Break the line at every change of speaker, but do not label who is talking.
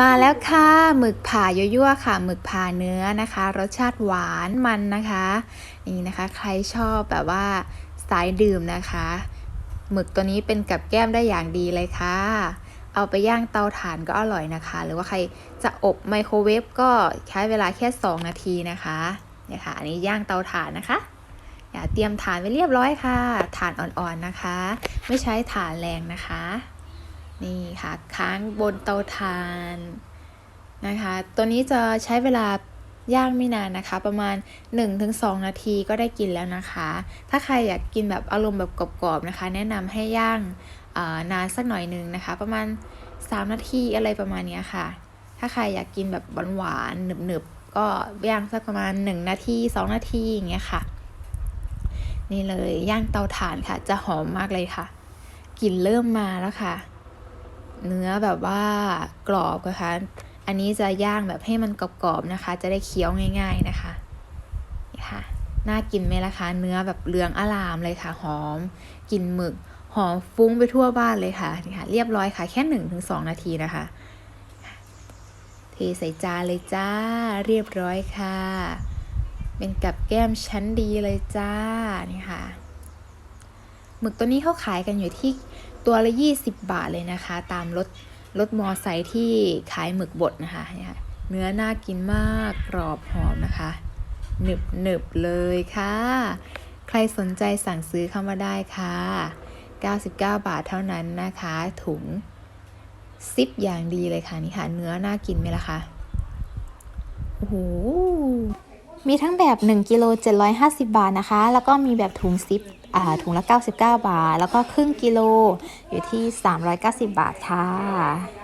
มาแล้วค่ะหมึกผ่ายั่วๆค่ะหมึกผ่าเนื้อนะคะ รสชาติหวานมันนะคะนี่นะคะ ใครชอบแบบว่าสายดื่มนะคะหมึกตัวนี้เป็นกับแก้มได้อย่างดีเลยค่ะ เอาไปย่างเตาถ่านก็อร่อยนะคะ หรือว่าใครจะอบไมโครเวฟก็ใช้เวลาแค่ 2 นาทีนะคะเนี่ยค่ะ อันนี้ย่างเตาถ่านนะคะอย่าเตรียมถ่านไว้เรียบร้อยค่ะ ถ่านอ่อนๆนะคะ ไม่ใช้ถ่านแรงนะคะ นี่ค่ะค้างบนเตาถ่านนะคะ ตัวนี้จะใช้เวลาย่างไม่นานนะคะ ประมาณ 1-2 นาทีก็ได้กินแล้วนะคะ ถ้าใครอยากกินแบบอารมณ์แบบกรอบๆนะคะ แนะนำให้ย่างนานสักหน่อยหนึงนะคะ ประมาณ 3 นาทีอะไรประมาณนี้ค่ะ ถ้าใครอยากกินแบบหวานๆหนึบๆก็ย่างสักประมาณ 1 นาที 2 นาทีอย่างเงี้ยค่ะนี่เลยย่างเตาถ่านค่ะ จะหอมมากเลยค่ะกลิ่นเริ่มมาแล้วค่ะ เนื้อแบบว่ากรอบนะคะ อันนี้จะย่างแบบให้มันกรอบๆนะคะ จะได้เคี้ยวง่าย ๆนะคะนี่ค่ะ น่ากินไหมล่ะคะ เนื้อแบบเหลืองอลามเลยค่ะ หอมกลิ่นหมึก หอมฟุ้งไปทั่วบ้านเลยค่ะนี่ค่ะ เรียบร้อยค่ะ แค่หนึ่งถึงสองนาทีนะคะ เทใส่จานเลยจ้า เรียบร้อยค่ะ เป็นกับแก้มชั้นดีเลยจ้า นี่ค่ะ หมึกตัวนี้เขาขายกันอยู่ที่ ตัวละ 20 บาทเลยนะคะ ตามรถรถมอไซค์ที่ขายหมึกบดนะคะเนี่ยเนื้อน่ากินมากกรอบหอมนะคะหนึบหนึบเลยค่ะ ใครสนใจสั่งซื้อเข้ามาได้ค่ะ 99 บาทเท่านั้นนะคะ ถุงซิปอย่างดีเลยค่ะนี่ค่ะ เนื้อน่ากินไหมล่ะคะโอ้โห มีทั้งแบบ 1กิโล750 บาทนะคะ แล้วก็มีแบบถุงซิปอ่าถุงละ 99 บาท แล้วก็ครึ่งกิโลอยู่ที่ 390 บาทค่ะ